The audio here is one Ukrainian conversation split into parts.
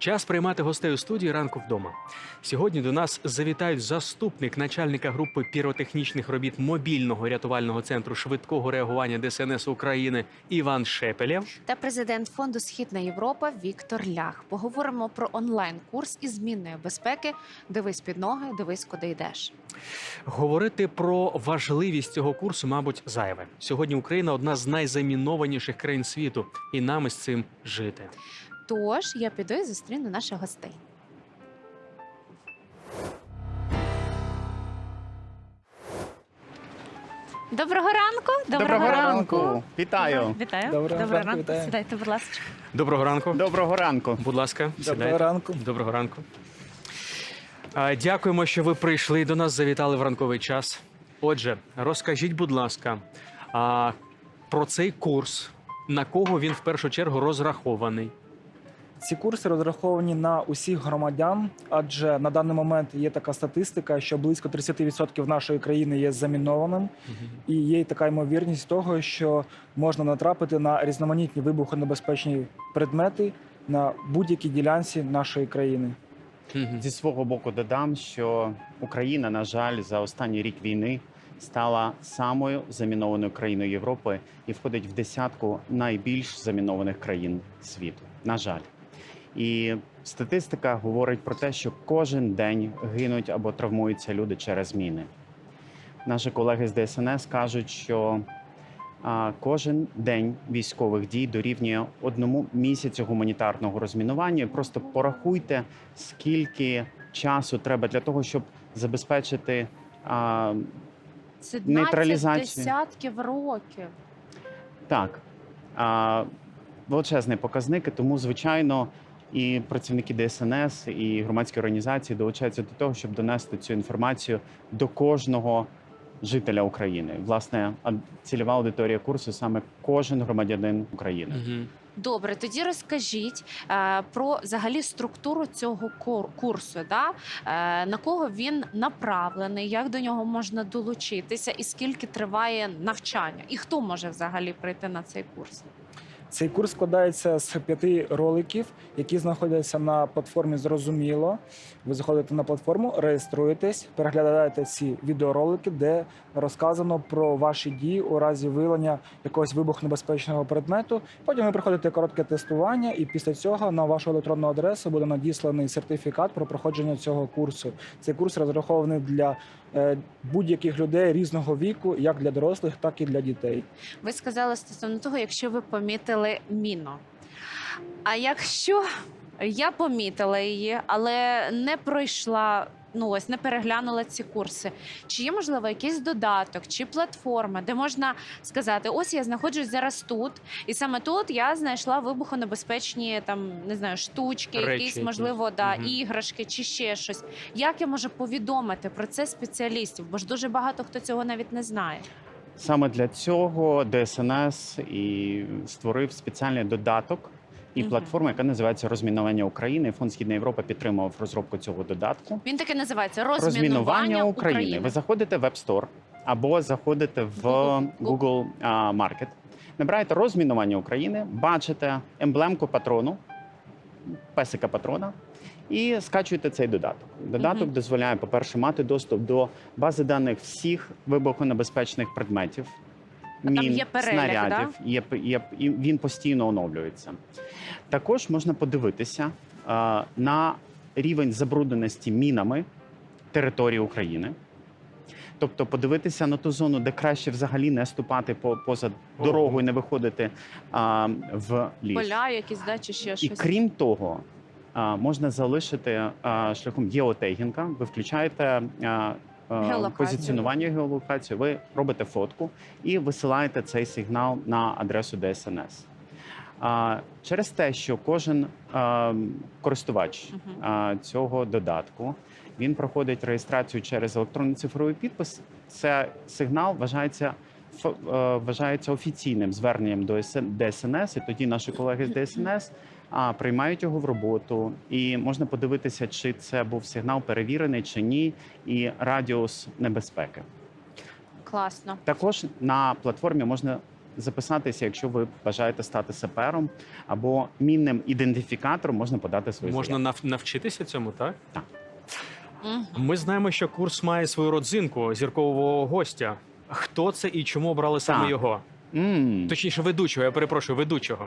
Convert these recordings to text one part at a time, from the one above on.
Час приймати гостей у студії ранку вдома. Сьогодні до нас завітають заступник начальника групи піротехнічних робіт мобільного рятувального центру швидкого реагування ДСНС України Іван Шепелєв. та президент фонду Східна Європа Віктор Лях. Поговоримо про онлайн-курс із змінної безпеки. Дивись під ноги, дивись, куди йдеш. Говорити про важливість цього курсу, мабуть, зайве. Сьогодні Україна одна з найзамінованіших країн світу, і нам із цим жити. Тож я піду і зустріну наших гостей. Доброго ранку. Доброго ранку! Вітаю! Вітаю. Доброго ранку, ранку. вітаю. Сідайте, будь ласка. Доброго ранку. Доброго ранку! Будь ласка, Доброго сідайте. ранку. Доброго ранку. А, Дякуємо, що ви прийшли до нас, завітали в ранковий час. Отже, розкажіть, будь ласка, а, про цей курс, на кого він в першу чергу розрахований. Ці курси розраховані на усіх громадян, адже на даний момент є така статистика, що близько 30% нашої країни є замінованим, і є й така ймовірність того, що можна натрапити на різноманітні вибухонебезпечні предмети на будь-якій ділянці нашої країни. Зі свого боку додам, що Україна, на жаль, за останній рік війни стала самою замінованою країною Європи і входить в десятку найбільш замінованих країн світу. На жаль. І статистика говорить про те, що кожен день гинуть або травмуються люди через міни. Наші колеги з ДСНС кажуть, що кожен день військових дій дорівнює одному місяцю гуманітарного розмінування. Просто порахуйте, скільки часу треба для того, щоб забезпечити а, Це Нейтралізація. десятків років. так а, величезний показник. Тому, звичайно, і працівники ДСНС, і громадські організації долучаються до того, щоб донести цю інформацію до кожного жителя України. Власне, а- цільова аудиторія курсу саме кожен громадянин України. Добре, тоді розкажіть е, про взагалі структуру цього курсу. Да? Е, на кого він направлений, як до нього можна долучитися, і скільки триває навчання, і хто може взагалі прийти на цей курс? Цей курс складається з п'яти роликів, які знаходяться на платформі Зрозуміло. Ви заходите на платформу, реєструєтесь, переглядаєте ці відеоролики, де розказано про ваші дії у разі виявлення якогось вибухонебезпечного предмету. Потім ви проходите коротке тестування, і після цього на вашу електронну адресу буде надісланий сертифікат про проходження цього курсу. Цей курс розрахований для будь-яких людей різного віку, як для дорослих, так і для дітей. Ви сказали стосовно того, якщо ви помітили міну. А якщо я помітила її, але не пройшла. Ну ось не переглянула ці курси. Чи є можливо якийсь додаток чи платформа, де можна сказати: ось я знаходжусь зараз тут, і саме тут я знайшла вибухонебезпечні там не знаю штучки, Речі якісь якісь. можливо да Мгм. іграшки чи ще щось. Як я можу повідомити про це спеціалістів? Бо ж дуже багато хто цього навіть не знає. Саме для цього ДСНС і створив спеціальний додаток і платформа, яка називається Розмінування України. Фонд Східна Європа підтримував розробку цього додатку. Він таки називається розмінування, України. Ви заходите в App Store або заходите в Google. Market, набираєте розмінування України, бачите емблемку патрону, песика патрона. І скачуєте цей додаток. Додаток дозволяє, по-перше, мати доступ до бази даних всіх вибухонебезпечних предметів, там є перелік, снарядів. Є, є, і він постійно оновлюється. Також можна подивитися а, на рівень забрудненості мінами території України. Тобто подивитися на ту зону, де краще взагалі не ступати по, поза дорогу і не виходити а, в ліс. поля, якісь да, чи ще І крім того, а, можна залишити а, шляхом геотегінга. Ви включаєте а, Геолокацію. позиціонування геолокацію, ви робите фотку і висилаєте цей сигнал на адресу ДСНС. Через те, що кожен користувач цього додатку він проходить реєстрацію через електронний цифровий підпис. Це сигнал вважається е, вважається офіційним зверненням до СН ДСНС, і тоді наші колеги з ДСНС а, приймають його в роботу, і можна подивитися, чи це був сигнал перевірений чи ні, і радіус небезпеки. Класно. Також на платформі можна записатися, якщо ви бажаєте стати сапером або мінним ідентифікатором, можна подати свою Можна нав- навчитися цьому, так? Мгм. Ми знаємо, що курс має свою родзинку зіркового гостя. Хто це і чому обрали саме Так. його? М. Точніше, ведучого, я перепрошую, ведучого.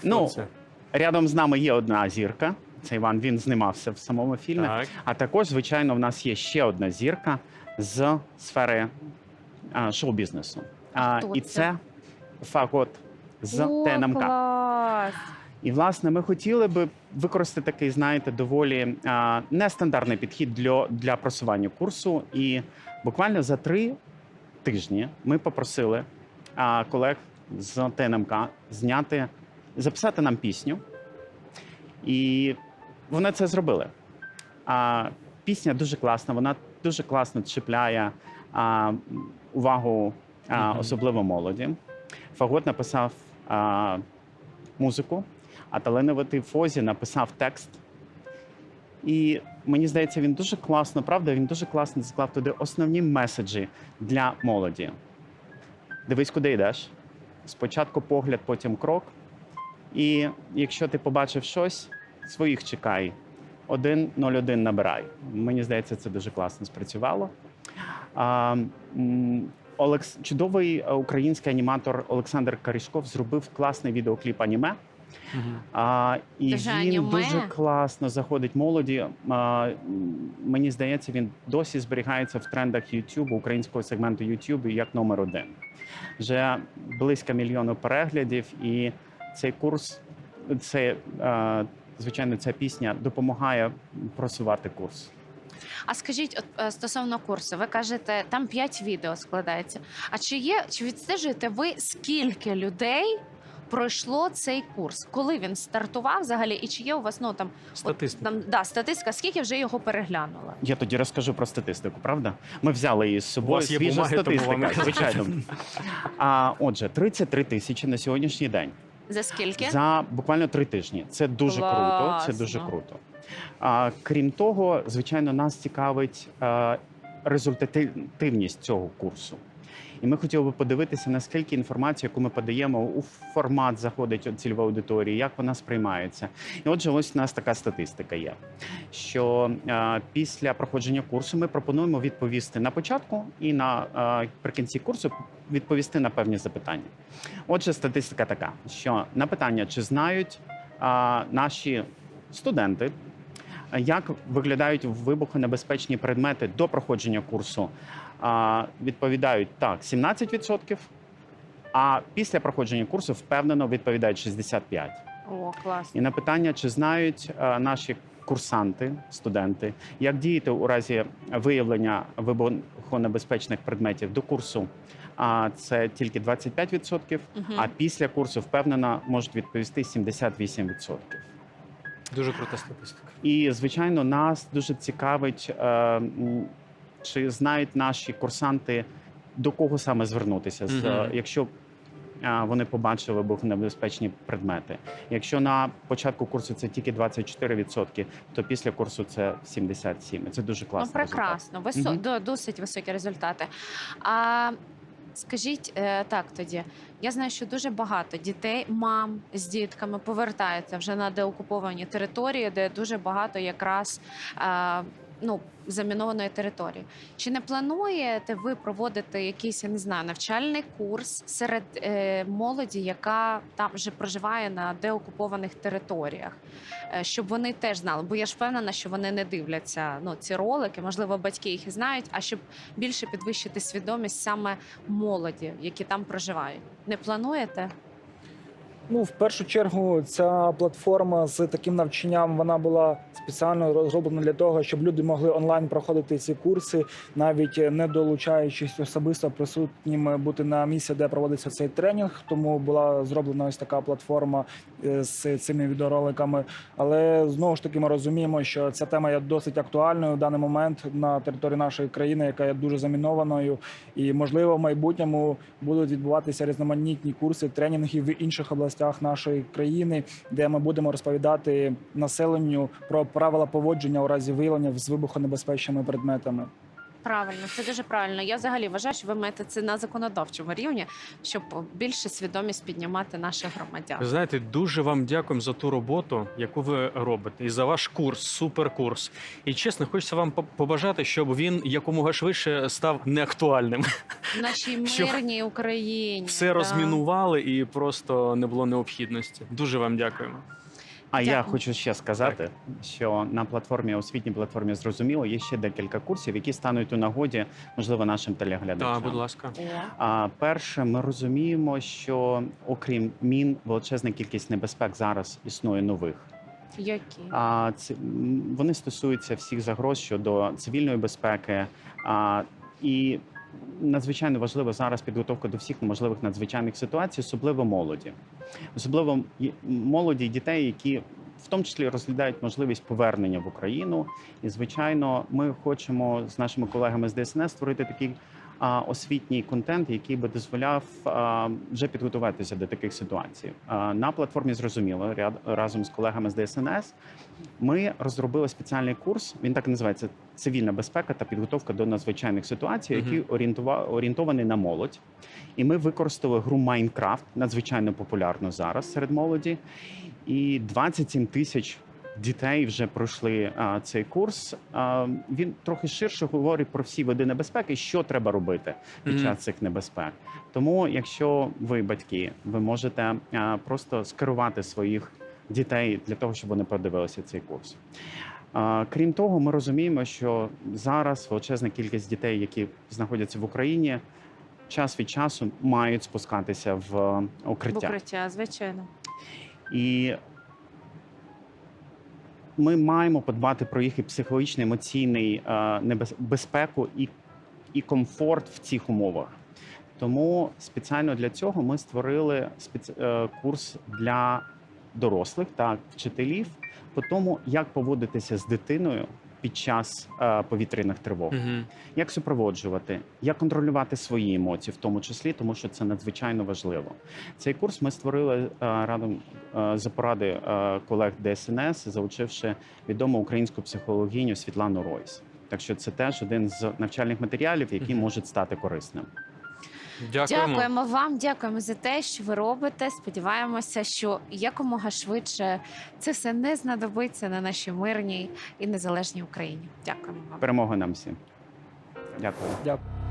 Хто Ну, це? Рядом з нами є одна зірка. Це Іван. Він знімався в самому фільмі. Так. А також, звичайно, в нас є ще одна зірка з сфери а, шоу-бізнесу. А, і це? це фагот з О, ТНМК. клас! І власне ми хотіли би використати такий, знаєте, доволі а, нестандартний підхід для, для просування курсу. І буквально за три тижні ми попросили а, колег з ТНМК зняти, записати нам пісню. І вони це зробили. А, пісня дуже класна, вона дуже класно чіпляє а, увагу а, особливо молоді. Фагот написав а, музику, а талановитий Фозі написав текст. І мені здається, він дуже класно, правда, він дуже класно склав туди основні меседжі для молоді. Дивись, куди йдеш. Спочатку погляд, потім крок. І якщо ти побачив щось, своїх чекай. 1.01 набирай. Мені здається, це дуже класно спрацювало. А, Олекс... Чудовий е, український аніматор Олександр Карішков зробив класний відеокліп аніме. Мгм. А, і Це він аніме? дуже класно заходить молоді. А, мені здається, він досі зберігається в трендах YouTube, українського сегменту YouTube як номер один. Вже близько мільйону переглядів, і цей курс, це е, звичайно, ця пісня допомагає просувати курс. А скажіть, от е, стосовно курсу, ви кажете, там 5 відео складається. А чи є, чи відстежуєте ви, скільки людей пройшло цей курс? Коли він стартував взагалі? І чи є у вас ну там Статистика. От, там да, статистика, скільки вже його переглянула? Я тоді розкажу про статистику, правда? Ми взяли її з У собою. вас є Свіжа бумаги, тому статистика, вам- звичайно. А отже, 33 тисячі на сьогоднішній день. За скільки? За буквально три тижні. Це дуже круто. Це дуже круто. А, крім того, звичайно, нас цікавить а, результативність цього курсу. І ми хотіли би подивитися, наскільки інформація, яку ми подаємо у формат заходить цільової аудиторії, як вона сприймається. І отже, ось у нас така статистика є. Що е, після проходження курсу ми пропонуємо відповісти на початку і на е, прикінці курсу відповісти на певні запитання. Отже, статистика така, що на питання, чи знають а, наші студенти, як виглядають вибухонебезпечні предмети до проходження курсу, відповідають так, 17%, а після проходження курсу впевнено відповідають 65%. О, клас. І на питання, чи знають е, наші курсанти, студенти, як діяти у разі виявлення вибухонебезпечних предметів до курсу, а це тільки 25%, Мгм. а після курсу впевнено можуть відповісти 78%. Дуже крута статистика. І звичайно, нас дуже цікавить, е, чи знають наші курсанти, до кого саме звернутися, з, Мгм. якщо вони побачили вибухонебезпечні предмети. Якщо на початку курсу це тільки 24%, то після курсу це 77%. Це дуже Ну, класно. прекрасно, Висо... До- досить високі результати. А скажіть е, так тоді. Я знаю, що дуже багато дітей, мам з дітками повертаються вже на деокуповані території, де дуже багато якраз е, ну, замінованої території. Чи не плануєте ви проводити якийсь, я не знаю, навчальний курс серед е, молоді, яка там вже проживає на деокупованих територіях? е, щоб вони теж знали. Бо я ж впевнена, що вони не дивляться ну, ці ролики, можливо, батьки їх і знають, а щоб більше підвищити свідомість саме молоді, які там проживають. Не плануєте? Ну, в першу чергу, ця платформа з таким навчанням вона була спеціально розроблена для того, щоб люди могли онлайн проходити ці курси, навіть не долучаючись особисто присутнім бути на місці, де проводиться цей тренінг. Тому була зроблена ось така платформа е, з цими відеороликами. Але знову ж таки ми розуміємо, що ця тема є досить актуальною в даний момент на території нашої країни, яка є дуже замінованою, і можливо в майбутньому будуть відбуватися різноманітні курси, тренінги в інших областях нашої країни, де ми будемо розповідати населенню про правила поводження у разі виявлення з вибухонебезпечними предметами. Правильно, це дуже правильно. Я взагалі вважаю, що ви маєте це на законодавчому рівні, щоб більше свідомість піднімати наших громадян. Ви знаєте, дуже вам дякуємо за ту роботу, яку ви робите, і за ваш курс, суперкурс. І чесно, хочеться вам побажати, щоб він якомога швидше став неактуальним. В нашій мирній Україні Все да. розмінували і просто не було необхідності. Дуже вам дякуємо. А я хочу ще сказати, що на платформі освітній платформі зрозуміло є ще декілька курсів, які стануть у нагоді, можливо, нашим телеглядачам. Так, будь ласка. А перше, ми розуміємо, що окрім мін, величезна кількість небезпек зараз існує нових. які? А це вони стосуються всіх загроз щодо цивільної безпеки. А, і надзвичайно важлива зараз підготовка до всіх можливих надзвичайних ситуацій, особливо молоді, особливо молоді дітей, які в тому числі розглядають можливість повернення в Україну. І звичайно, ми хочемо з нашими колегами з ДСНС створити такий. Освітній контент, який би дозволяв вже підготуватися до таких ситуацій на платформі. Зрозуміло, разом з колегами з ДСНС ми розробили спеціальний курс. Він так і називається Цивільна безпека та підготовка до надзвичайних ситуацій, Мгм. який орієнтований на молодь. І ми використали гру Майнкрафт, надзвичайно популярну зараз серед молоді. І 27 тисяч дітей вже пройшли а, цей курс. А, він трохи ширше говорить про всі види небезпеки, що треба робити під час цих небезпек. Тому, якщо ви батьки, ви можете а, просто скерувати своїх дітей для того, щоб вони подивилися цей курс. А, Крім того, ми розуміємо, що зараз величезна кількість дітей, які знаходяться в Україні, час від часу мають спускатися в В укриття. укриття, звичайно. І ми маємо подбати про їх і психологічний, емоційний е, безпеку і, і комфорт в цих умовах. Тому спеціально для цього ми створили спец... е, курс для дорослих та вчителів по тому, як поводитися з дитиною під час е, повітряних тривог Угу. як супроводжувати, як контролювати свої емоції, в тому числі, тому що це надзвичайно важливо. Цей курс ми створили е, радом е, за поради е, колег ДСНС, залучивши відому українську психологіню Світлану Ройс. Так що це теж один з навчальних матеріалів, який угу. може стати корисним. Дякуємо. Дякуємо вам, дякуємо за те, що ви робите. Сподіваємося, що якомога швидше це все не знадобиться на нашій мирній і незалежній Україні. Дякуємо вам. Перемоги нам всім. Дякую. Дякую.